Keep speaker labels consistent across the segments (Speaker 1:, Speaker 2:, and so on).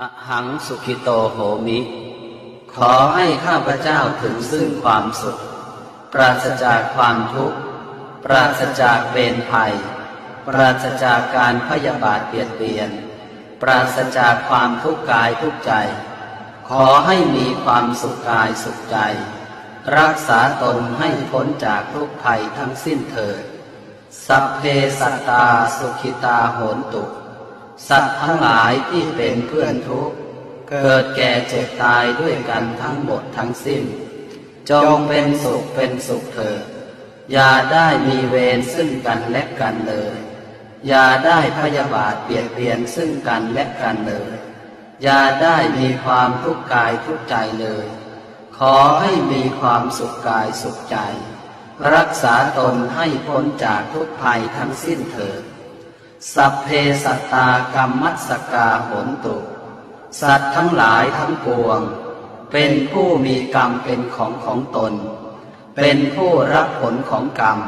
Speaker 1: อหังสุขิโตโหมิ ขอให้ข้าพเจ้าถึงซึ่งความสุข ปราศจากความทุกข์ ปราศจากเวรภัย ปราศจากการพยาบาทเบียดเบียน ปราศจากความทุกข์กายทุกข์ใจ ขอให้มีความสุขกายสุขใจ รักษาตนให้พ้นจากทุกภัยทั้งสิ้นเถิด สัพเพสัตตาสุขิตาโหนตุ สัตว์ทั้งหลายที่เป็นเพื่อนทุกข์ เกิดแก่เจ็บตายด้วยกันทั้งหมดทั้งสิ้น จงเป็นสุขเป็นสุขเถิดอย่าได้มีเวรซึ่งกันและกันเลย อย่าได้พยาบาทเบียดเบียนซึ่งกันและกันเลย อย่าได้มีความทุกข์กายทุกข์ใจเลย ขอให้มีความสุขกายสุขใจ รักษาตนให้พ้นจากทุกภัยทั้งสิ้นเถิด สัพเพสัตตากรรมมัสกาโหนตุ สัตว์ทั้งหลายทั้งปวง เป็นผู้มีกรรมเป็นของของตน เป็นผู้รับผลของกรรม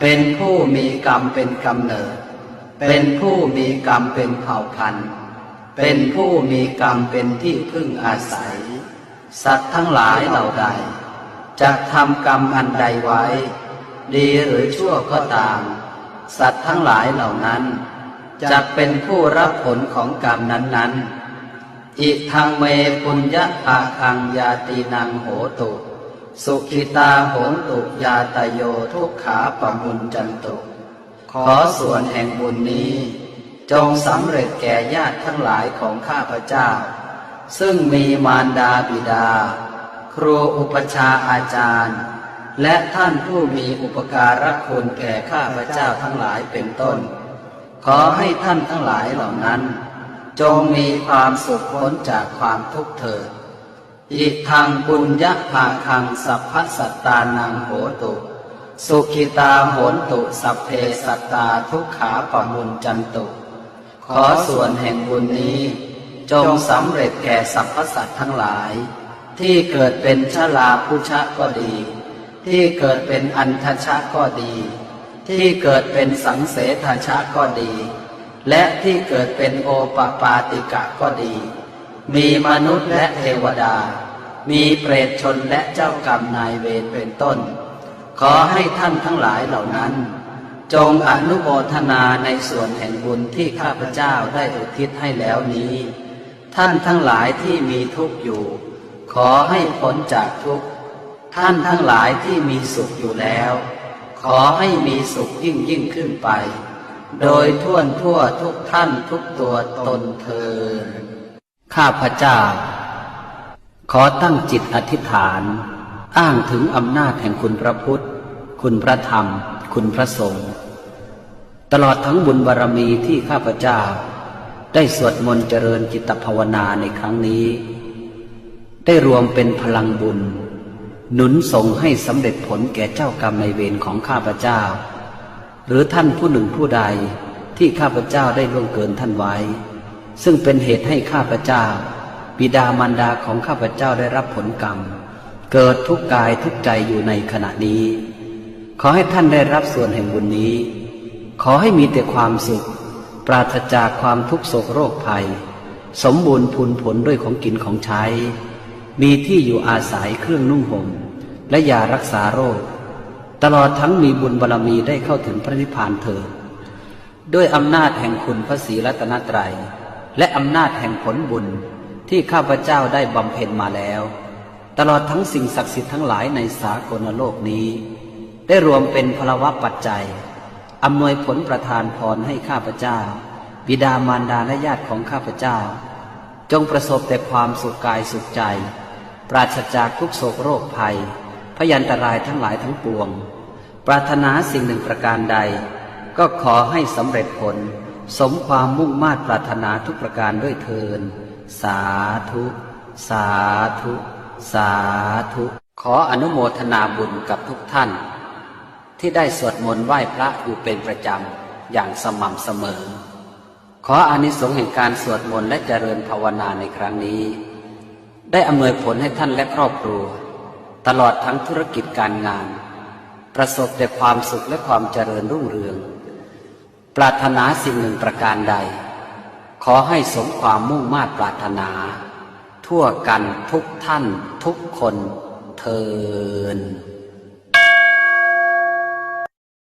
Speaker 1: เป็นผู้มีกรรมเป็นกำเนิด เป็นผู้มีกรรมเป็นเผ่าพันธุ์ เป็นผู้มีกรรมเป็นที่พึ่งอาศัย สัตว์ทั้งหลายเหล่าใดจะทำกรรมอันใดไว้ ดีหรือชั่วก็ตาม สัตว์ทั้งหลายเหล่านั้นจะเป็นผู้รับผลของกรรมนั้น ๆ อิทังเมปุญญภาคังยาตีนังโหตุ สุขิตาโหตุยาตโยทุกขาปมุญจันตุ ขอส่วนแห่งบุญนี้ จงสำเร็จแก่ญาติทั้งหลายของข้าพเจ้า ซึ่งมีมารดาบิดา ครูอุปชฌาอาจารย์ และท่านผู้มีอุปการะคุณแก่ข้าพเจ้าทั้งหลายเป็นต้น ขอให้ท่านทั้งหลายเหล่านั้น จงมีความสุขพ้นจากความทุกข์เถิดอิทังปุญญภาคังสัพพสัตตานังโหตุ สุขิตาโหนตุสัพเพสัตตาทุกขาปมุญจันตุ ขอส่วนแห่งบุญนี้ จงสำเร็จแก่สรรพสัตว์ทั้งหลาย ที่เกิดเป็นชลาพุชะก็ดี ที่เกิดเป็นอันทชะก็ดี ที่เกิดเป็นสังเสทชะก็ดี และที่เกิดเป็นโอปปาติกะก็ดี มีมนุษย์และเทวดา มีเปรตชนและเจ้ากรรมนายเวรเป็นต้น ขอให้ท่านทั้งหลายเหล่านั้น จงอนุโมทนาในส่วนแห่งบุญที่ข้าพเจ้าได้อุทิศให้แล้วนี้ ท่านทั้งหลายที่มีทุกข์อยู่ ขอให้พ้นจากทุกข์ ท่านทั้งหลายที่มีสุขอยู่แล้ว ขอให้มีสุขยิ่งยิ่งขึ้นไป โดยทั่วทั่วทุกท่านทุกตัวตนเธอญข้าพเจ้า ขอตั้งจิตอธิษฐาน อ้างถึงอำนาจแห่งคุณพระพุทธ คุณพระธรรม คุณพระสงฆ์ตลอดทั้งบุญบารรมีที่ข้าพเจ้า ได้สวดมนต์เจริญจิตภาวนาในครั้งนี้ ได้รวมเป็นพลังบุญ หนุนส่งให้สำเร็จผลแก่เจ้ากรรมในเวรของข้าพเจ้า หรือท่านผู้หนึ่งผู้ใดที่ข้าพเจ้าได้ล่วงเกินท่านไว้ ซึ่งเป็นเหตุให้ข้าพเจ้า บิดามารดาของข้าพเจ้าได้รับผลกรรม เกิดทุกกายทุกใจอยู่ในขณะนี้ ขอให้ท่านได้รับส่วนแห่งบุญนี้ ขอให้มีแต่ความสุข ปราศจากความทุกโศกโรคภัย สมบูรณ์พูนผลด้วยของกินของใช้ มีที่อยู่อาศัยเครื่องนุ่งห่มและยารักษาโรค ตลอดทั้งมีบุญบารรมีได้เข้าถึงพระนิพพานเถิดด้วยอำนาจแห่งคุณพระศรีรัตนตรัย และอำนาจแห่งผลบุญที่ข้าพเจ้าได้บำเพ็ญมาแล้ว ตลอดทั้งสิ่งศักดิ์สิทธิ์ทั้งหลายในสากลโลกนี้ ได้รวมเป็นพลวะปัจจัยอำนวยผลประทานพรให้ข้าพเจ้า บิดามารดาและญาติของข้าพเจ้า จงประสบแต่ความสุขกายสุขใจ ราศจากทุกโศกโรคภัย พยันตรายทั้งหลายทั้งปวง ปรารถนาสิ่งหนึ่งประการใด ก็ขอให้สำเร็จผล สมความมุ่งมา่ปรารถนาทุกประการด้วยเทิน สาธุ สาธุ สาธุ ขออนุโมทนาบุญกับทุกท่าน ที่ได้สวดมนต์ไหว้พระอยู่เป็นประจำอย่างสม่ำเสมอ ขออานิสงส์แห่งการสวดมนต์และเจริญภาวนาในครั้งนี้ ได้อำนวยผลให้ท่านและครอบครัว ตลอดทั้งธุรกิจการงาน ประสบแต่ความสุขและความเจริญรุ่งเรือง ปรารถนาสิ่งหนึ่งประการใด ขอให้สมความมุ่งมา่ปรารถนา ทั่วกันทุกท่านทุกคนเทิน